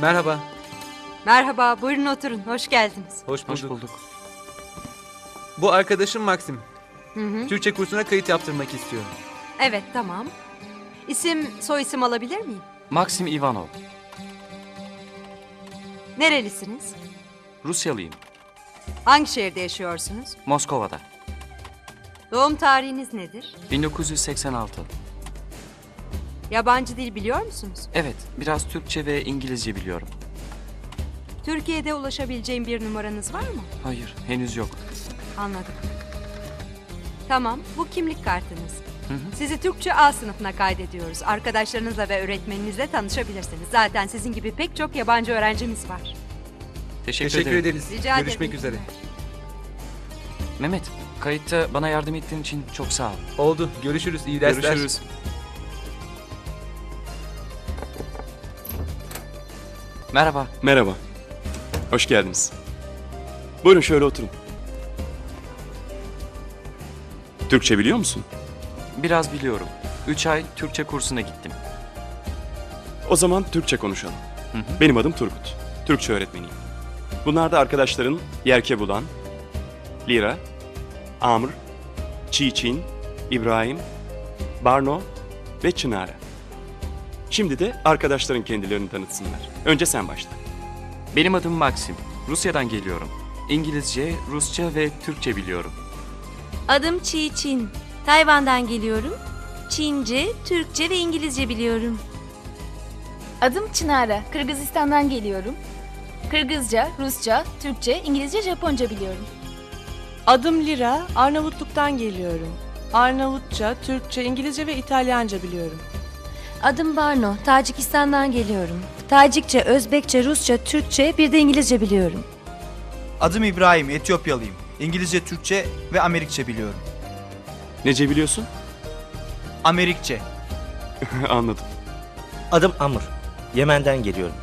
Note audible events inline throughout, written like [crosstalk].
Merhaba. Merhaba, buyurun oturun. Hoş geldiniz. Hoş bulduk. Hoş bulduk. Bu arkadaşım Maxim. Hı hı. Türkçe kursuna kayıt yaptırmak istiyor. Evet, tamam. İsim, soy isim alabilir miyim? Maxim Ivanov. Nerelisiniz? Rusyalıyım. Hangi şehirde yaşıyorsunuz? Moskova'da. Doğum tarihiniz nedir? 1986. Yabancı dil biliyor musunuz? Evet, biraz Türkçe ve İngilizce biliyorum. Türkiye'de ulaşabileceğim bir numaranız var mı? Hayır, henüz yok. Anladım. Tamam, bu kimlik kartınız. Hı hı. Sizi Türkçe A sınıfına kaydediyoruz. Arkadaşlarınızla ve öğretmeninizle tanışabilirsiniz. Zaten sizin gibi pek çok yabancı öğrencimiz var. Teşekkür, Teşekkür ederim. ederiz. Rica ederim. Görüşmek üzere. Mehmet, kayıtta bana yardım ettiğin için çok sağ ol. Oldu. Görüşürüz. İyi dersler. Görüşürüz. Merhaba. Merhaba. Hoş geldiniz. Buyurun şöyle oturun. Türkçe biliyor musun? Biraz biliyorum. 3 ay Türkçe kursuna gittim. O zaman Türkçe konuşalım. Hı hı. Benim adım Turgut. Türkçe öğretmeniyim. Bunlar da arkadaşların Yerke Bulan, Lira, Amr, Çiçin, İbrahim, Barno ve Çınara. Şimdi de arkadaşların kendilerini tanıtsınlar. Önce sen başla. Benim adım Maxim. Rusya'dan geliyorum. İngilizce, Rusça ve Türkçe biliyorum. Adım Çiğ Çin. Tayvan'dan geliyorum. Çince, Türkçe ve İngilizce biliyorum. Adım Çınara, Kırgızistan'dan geliyorum. Kırgızca, Rusça, Türkçe, İngilizce, Japonca biliyorum. Adım Lira, Arnavutluk'tan geliyorum. Arnavutça, Türkçe, İngilizce ve İtalyanca biliyorum. Adım Barno, Tacikistan'dan geliyorum. Tacikçe, Özbekçe, Rusça, Türkçe, bir de İngilizce biliyorum. Adım İbrahim, Etiyopyalıyım. İngilizce, Türkçe ve Amerikçe biliyorum. Nece biliyorsun? Amerikçe. [laughs] Anladım. Adım Amr. Yemen'den geliyorum.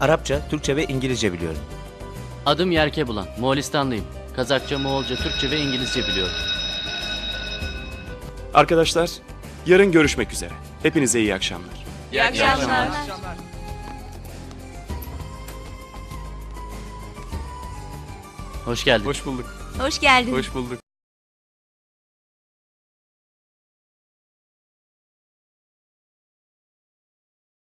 Arapça, Türkçe ve İngilizce biliyorum. Adım Yerke Bulan. Moğolistanlıyım. Kazakça, Moğolca, Türkçe ve İngilizce biliyorum. Arkadaşlar, yarın görüşmek üzere. Hepinize iyi akşamlar. İyi akşamlar. Hoş geldin. Hoş bulduk. Hoş geldin. Hoş bulduk.